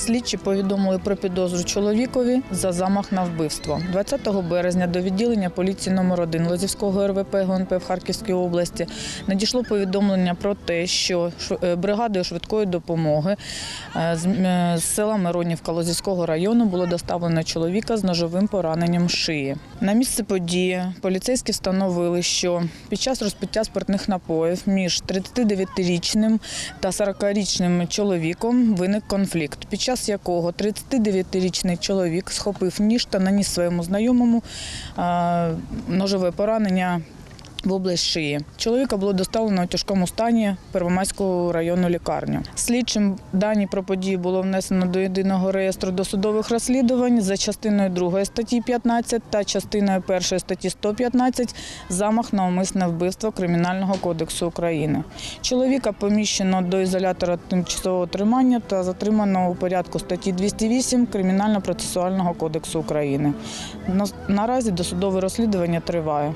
Слідчі повідомили про підозру чоловікові за замах на вбивство. 20 березня до відділення поліції номер 1 Лозівського РВП ГУНП в Харківській області надійшло повідомлення про те, що е, бригадою швидкої допомоги е, з е, села Миронівка Лозівського району було доставлено чоловіка з ножовим пораненням шиї. На місце події поліцейські встановили, що під час розпиття спиртних напоїв між 39-річним та 40-річним чоловіком виник конфлікт, під час якого 39-річний чоловік схопив ніж та наніс своєму знайомому ножове поранення. В область шиї чоловіка було доставлено у тяжкому стані в Первомайську районну лікарню. Слідчим дані про події було внесено до єдиного реєстру досудових розслідувань за частиною 2 статті 15 та частиною 1 статті 115 замах на умисне вбивство Кримінального кодексу України. Чоловіка поміщено до ізолятора тимчасового тримання та затримано у порядку статті 208 Кримінально-процесуального кодексу України. Наразі досудове розслідування триває.